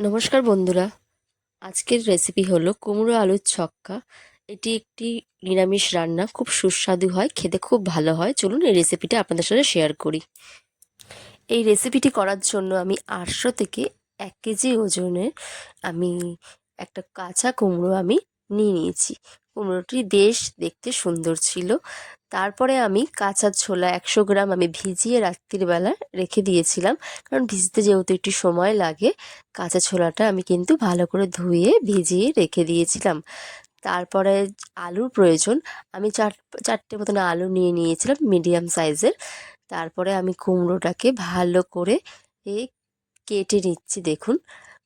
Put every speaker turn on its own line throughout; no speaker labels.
নমস্কার বন্ধুরা। আজকের রেসিপি হলো কুমড়ো আলুর ছক্কা। এটি একটি নিরামিষ রান্না, খুব সুস্বাদু হয়, খেতে খুব ভালো হয়। চলুন এই রেসিপিটা আপনাদের সাথে শেয়ার করি। এই রেসিপিটি করার জন্য আমি আটশো থেকে এক কেজি ওজনের আমি একটা কাঁচা কুমড়ো আমি নিয়ে নিয়েছি। কুমড়োটি বেশ দেখতে সুন্দর ছিল। তারপরে আমি কাঁচা ছোলা একশো গ্রাম আমি ভিজিয়ে রাত্রিবেলা রেখে দিয়েছিলাম। কারণ ভিজতে যেহেতু একটু সময় লাগে, কাঁচা ছোলাটা আমি কিন্তু ভালো করে ধুয়ে, ভিজিয়ে রেখে দিয়েছিলাম। তারপরে আলুর প্রয়োজন, আমি চার, চারটে মতন আলু নিয়ে নিয়েছিলাম মিডিয়াম সাইজের। তারপরে আমি কুমড়োটাকে ভালো করে কেটে নিচ্ছি, দেখুন।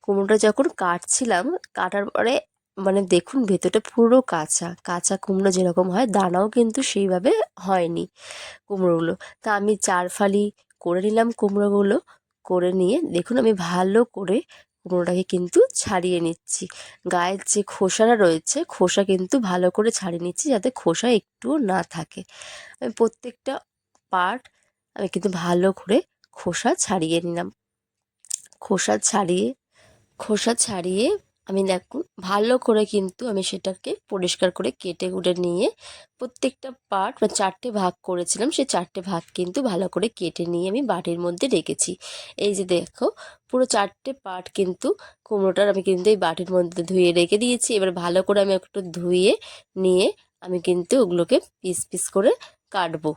কুমড়োটা যখন কাটছিলাম, কাটার পরে মানে দেখুন, ভেতরটা পুরো কাঁচা। কাঁচা কুমড়ো যেরকম হয়, দানাও কিন্তু সেইভাবে হয়নি কুমড়োগুলো। তা আমি চার ফালি করে নিলাম কুমড়োগুলো, করে নিয়ে দেখুন আমি ভালো করে কুমড়োটাকে কিন্তু ছাড়িয়ে নিচ্ছি। গায়ের যে খোসাটা রয়েছে, খোসা কিন্তু ভালো করে ছাড়িয়ে নিচ্ছি যাতে খোসা একটুও না থাকে। আমি প্রত্যেকটা পার্ট আমি কিন্তু ভালো করে খোসা ছাড়িয়ে নিলাম। খোসা ছাড়িয়ে খোসা ছাড়িয়ে আমি দেখুন ভালো করে কিন্তু আমি সেটাকে পরিষ্কার করে কেটে কুটে নিয়ে প্রত্যেকটা পার্ট বা চারটে ভাগ করেছিলাম, সেই চারটে ভাগ কিন্তু ভালো করে কেটে নিয়ে আমি বাটির মধ্যে রেখেছি। এই যে দেখো, পুরো চারটে পার্ট কিন্তু কুমড়োটার আমি কিন্তু এই বাটির মধ্যে ধুয়ে রেখে দিয়েছি। এবার ভালো করে আমি একটু ধুয়ে নিয়ে আমি কিন্তু ওগুলোকে পিস পিস করে কাটবো।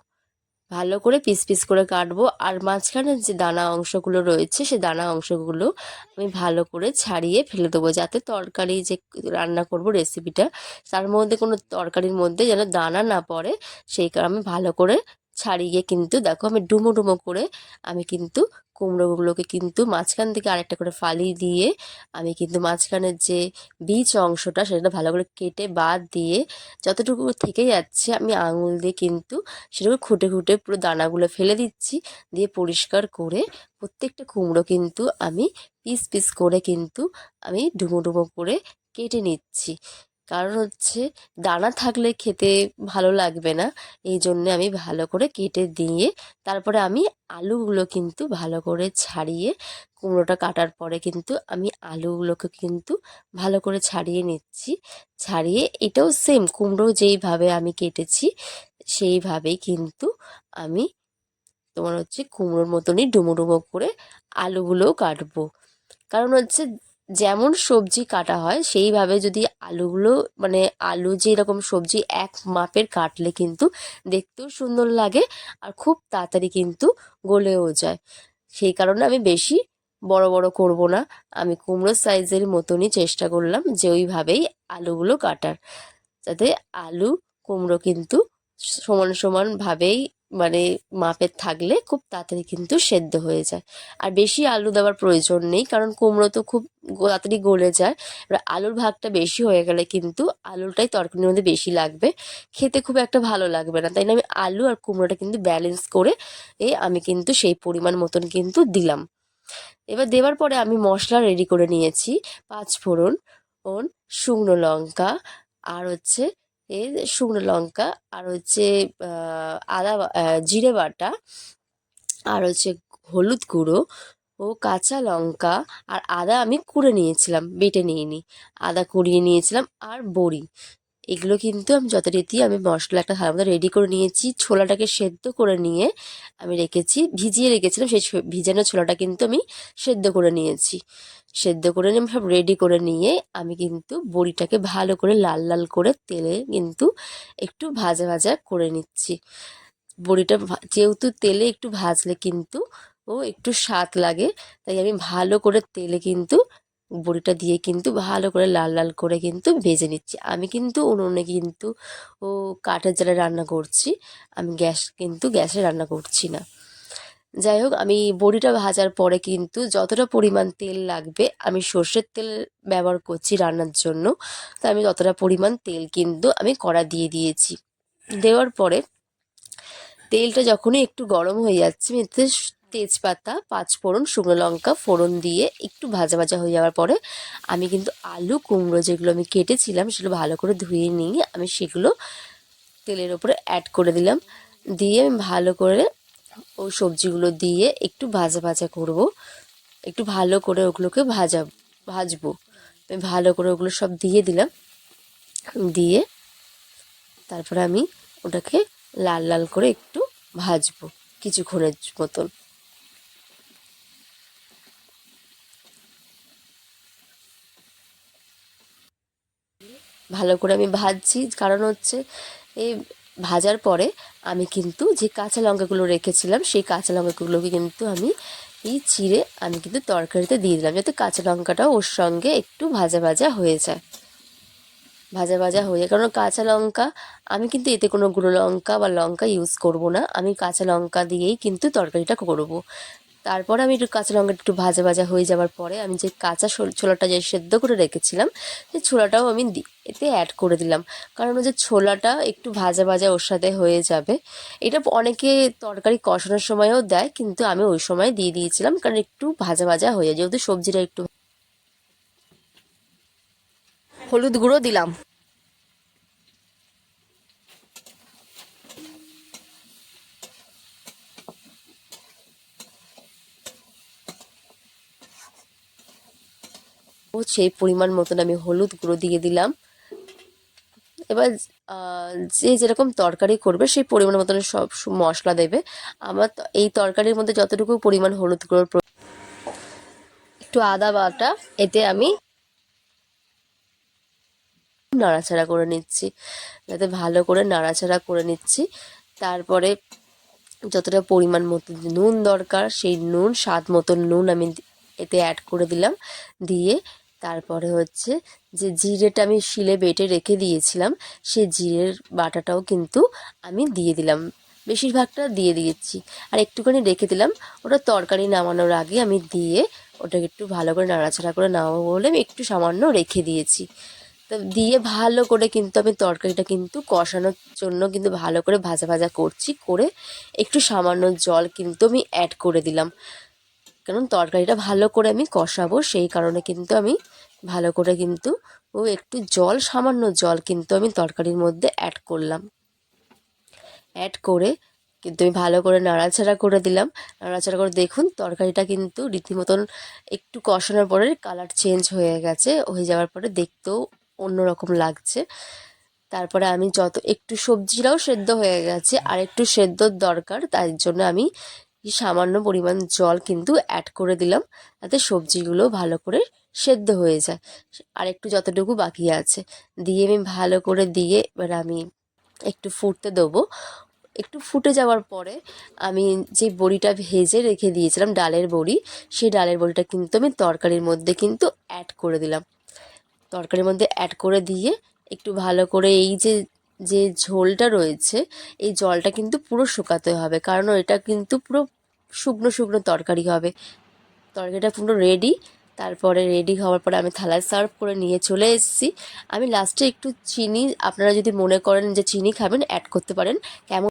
ভালো করে পিস পিস করে কাটবো। আর মাঝখানের যে দানা অংশগুলো রয়েছে, সে দানা অংশগুলো আমি ভালো করে ছাড়িয়ে ফেলে দেবো, যাতে তরকারি যে রান্না করব রেসিপিটা তার মধ্যে কোনো তরকারির মধ্যে যেন দানা না পড়ে, সেই কারণে আমি ভালো করে ছাড়িয়ে কিন্তু দেখো আমি ডুমো ডুমো করে আমি কিন্তু কুমড়োগুলোকে কিন্তু মাঝখান থেকে আরেকটা করে ফালি দিয়ে আমি কিন্তু মাঝখানের যে বীজ অংশটা সেটা ভালো করে কেটে বাদ দিয়ে যতটুকু থেকে যাচ্ছে আমি আঙুল দিয়ে কিন্তু সেটাকে খুঁটে খুঁটে পুরো দানাগুলো ফেলে দিচ্ছি। দিয়ে পরিষ্কার করে প্রত্যেকটা কুমড়ো কিন্তু আমি পিস পিস করে কিন্তু আমি ডুমো ডুমো করে কেটে নিচ্ছি। কারণ হচ্ছে দানা থাকলে খেতে ভালো লাগবে না। এই জন্য আমি ভালো করে কেটে দিয়ে তারপরে আমি আলুগুলো কিন্তু ভালো করে ছাড়িয়ে কুমড়োটা কাটার পরে কিন্তু আমি আলুগুলোকে কিন্তু ভালো করে ছাড়িয়ে নিচ্ছি। ছাড়িয়ে এটাও সেম কুমড়ো যেইভাবে আমি কেটেছি সেইভাবেই কিন্তু আমি তোমার হচ্ছে কুমড়োর মতনই ডুমো ডুমো করে আলুগুলোও কাটবো। কারণ হচ্ছে যেমন সবজি কাটা হয়, সেইভাবে যদি আলুগুলো মানে আলু যেরকম সবজি এক মাপের কাটলে কিন্তু দেখতেও সুন্দর লাগে আর খুব তাড়াতাড়ি কিন্তু গলেও যায়। সেই কারণে আমি বেশি বড় বড় করব না। আমি কুমড়োর সাইজের মতনই চেষ্টা করলাম যে ওইভাবেই আলুগুলো কাটার। যাতে আলু, কুমড়ো কিন্তু সমান সমানভাবেই মানে মাপের থাকলে খুব তাড়াতাড়ি কিন্তু সেদ্ধ হয়ে যায়। আর বেশি আলু দেওয়ার প্রয়োজন নেই, কারণ কুমড়ো তো খুব তাড়াতাড়ি গলে যায়। এবার আলুর ভাগটা বেশি হয়ে গেলে কিন্তু আলুটাই তরকারির মধ্যে বেশি লাগবে। খেতে খুব একটা ভালো লাগবে না, তাই না? আমি আলু আর কুমড়োটা কিন্তু ব্যালেন্স করে এ আমি কিন্তু সেই পরিমাণ মতন কিন্তু দিলাম। এবার দেওয়ার পরে আমি মশলা রেডি করে নিয়েছি। পাঁচ ফোড়ন শুকনো লঙ্কা, আর হচ্ছে এ শুকনো লঙ্কা, আর হচ্ছে আদা জিরে বাটা, আর হচ্ছে হলুদ গুঁড়ো ও কাঁচা লঙ্কা, আর আদা আমি কুড়ে নিয়েছিলাম, বেটে নিয়ে নিই আদা কুড়িয়ে নিয়েছিলাম, আর বড়ি। এগুলো কিন্তু আমি যথারীতি আমি মশলাটা ভালো মতো রেডি করে নিয়েছি। ছোলাটাকে সেদ্ধ করে নিয়ে আমি রেখেছি, ভিজিয়ে রেখেছিলাম, সেই ভিজানো ছোলাটা কিন্তু আমি সেদ্ধ করে নিয়েছি। সেদ্ধ করে নিয়ে সব রেডি করে নিয়ে আমি কিন্তু বড়িটাকে ভালো করে লাল লাল করে তেলে কিন্তু একটু ভাজা ভাজা করে নিচ্ছি। বড়িটা যেহেতু তেলে একটু ভাজলে কিন্তু ও একটু স্বাদ লাগে, তাই আমি ভালো করে তেলে কিন্তু বড়িটা দিয়ে কিন্তু ভালো করে লাল লাল করে কিন্তু ভেজে নিচ্ছি। আমি কিন্তু উনুনে কিন্তু ও কাঠের জালে রান্না করছি। আমি গ্যাস কিন্তু গ্যাসে রান্না করছি না। যাই হোক, আমি বড়িটা ভাজার পরে কিন্তু যতটা পরিমাণ তেল লাগবে, আমি সর্ষের তেল ব্যবহার করছি রান্নার জন্য। তো আমি ততটা পরিমাণ তেল কিন্তু আমি কড়া দিয়ে দিয়েছি। দেওয়ার পরে তেলটা যখনই একটু গরম হয়ে যাচ্ছে তেজপাতা পাঁচ ফোড়ন শুকনো লঙ্কা, ফোড়ন দিয়ে একটু ভাজা ভাজা হয়ে যাওয়ার পরে আমি কিন্তু আলু, কুমড়ো যেগুলো আমি কেটেছিলাম সেগুলো ভালো করে ধুয়ে নিয়ে আমি সেগুলো তেলের ওপরে অ্যাড করে দিলাম। দিয়ে আমি ভালো করে ওই সবজিগুলো দিয়ে একটু ভাজা ভাজা করব। একটু ভালো করে ওগুলোকে ভাজা, ভাজবো। আমি ভালো করে ওগুলো সব দিয়ে দিলাম। দিয়ে তারপরে আমি ওটাকে লাল লাল করে একটু ভাজবো কিছুক্ষণের মতন। ভালো করে আমি ভাজছি। কারণ হচ্ছে এই ভাজার পরে আমি কিন্তু যে কাঁচা লঙ্কাগুলো রেখেছিলাম, সেই কাঁচা লঙ্কাগুলোকে কিন্তু আমি এই চিড়ে আমি কিন্তু তরকারিতে দিয়ে দিলাম, যাতে কাঁচা লঙ্কাটাও ওর সঙ্গে একটু ভাজা ভাজা হয়ে যায়। ভাজা ভাজা হয়ে যায়। কারণ কাঁচা লঙ্কা, আমি কিন্তু এতে কোনো গুঁড়ো লঙ্কা বা লঙ্কা ইউজ করব না। আমি কাঁচা লঙ্কা দিয়েই কিন্তু তরকারিটা করব। তারপরে আমি একটু কাঁচা লঙ্কাটা একটু ভাজা ভাজা হয়ে যাওয়ার পরে আমি যে কাঁচা ছোলাটা যে সেদ্ধ করে রেখেছিলাম সেই ছোলাটাও আমি এতে অ্যাড করে দিলাম। কারণ ওই যে ছোলাটা একটু ভাজা ভাজা ওর সাথে হয়ে যাবে, এটা অনেকে তরকারি কষানোর সময়ও দেয়, কিন্তু আমি ওই সময় দিয়ে দিয়েছিলাম কারণ একটু ভাজা ভাজা হয়ে যায়। যেহেতু সবজিটা একটু হলুদ গুঁড়ো দিলাম। সেই পরিমাণ মতন আমি হলুদ গুঁড়ো দিয়ে দিলাম। এবার যে যেরকম তরকারি করবে সেই পরিমাণ মতন সব মশলা দেবে। আমার এই তরকারির মধ্যে যতটুকু পরিমাণ হলুদ গুঁড়োর একটু আদা বাটা, এতে আমি নাড়াচাড়া করে নিচ্ছি। যাতে ভালো করে নাড়াচাড়া করে নিচ্ছি। তারপরে যতটা পরিমাণ মতো নুন দরকার, সেই নুন, স্বাদ মতন নুন আমি এতে অ্যাড করে দিলাম। দিয়ে তারপরে হচ্ছে যে জিরেটা আমি শিলে বেটে রেখে দিয়েছিলাম সেই জিরের বাটাটাও কিন্তু আমি দিয়ে দিলাম। বেশিরভাগটা দিয়ে দিয়েছি। আর একটুখানি রেখে দিলাম। ওটা তরকারি নামানোর আগে আমি দিয়ে ওটাকে একটু ভালো করে নাড়াচাড়া করে নামাবো বলে আমি একটু সামান্য রেখে দিয়েছি। তো দিয়ে ভালো করে কিন্তু আমি তরকারিটা কিন্তু কষানোর জন্য কিন্তু ভালো করে ভাজা ভাজা করছি, করে একটু সামান্য জল কিন্তু আমি অ্যাড করে দিলাম। কারণ তরকারিটা ভালো করে আমি কষাবো, সেই কারণে কিন্তু আমি ভালো করে কিন্তু ও একটু জল, সামান্য জল কিন্তু আমি তরকারির মধ্যে অ্যাড করলাম। অ্যাড করে কিন্তু আমি ভালো করে নাড়াচাড়া করে দিলাম। নাড়াচাড়া করে দেখুন, তরকারিটা কিন্তু রীতিমতন একটু কষানোর পরে কালার চেঞ্জ হয়ে গেছে, হয়ে যাওয়ার পরে দেখতেও অন্যরকম লাগছে। তারপরে আমি যত একটু সবজিটাও সেদ্ধ হয়ে গেছে আর একটু সেদ্ধর দরকার, তাই জন্য আমি সামান্য পরিমাণ জল কিন্তু অ্যাড করে দিলাম, যাতে সবজিগুলো ভালো করে সেদ্ধ হয়ে যায়। আর একটু যতটুকু বাকি আছে, দিয়ে আমি ভালো করে দিয়ে এবার আমি একটু ফুটতে দেবো। একটু ফুটে যাওয়ার পরে আমি যে বড়িটা ভেজে রেখে দিয়েছিলাম, ডালের বড়ি, সেই ডালের বড়িটা কিন্তু আমি তরকারির মধ্যে কিন্তু অ্যাড করে দিলাম। তরকারির মধ্যে অ্যাড করে দিয়ে একটু ভালো করে এই যে যে ঝোলটা রয়েছে, এই জলটা কিন্তু পুরো শুকাতে হবে। কারণ এটা কিন্তু পুরো শুকনো শুকনো তরকারি হবে। তরকারিটা পুরো রেডি তারপরে রেডি হওয়ার পরে আমি থালায় সার্ভ করে নিয়ে চলে এসেছি। আমি লাস্টে একটু চিনি, আপনারা যদি মনে করেন যে চিনি খাবেন অ্যাড করতে পারেন। কেমন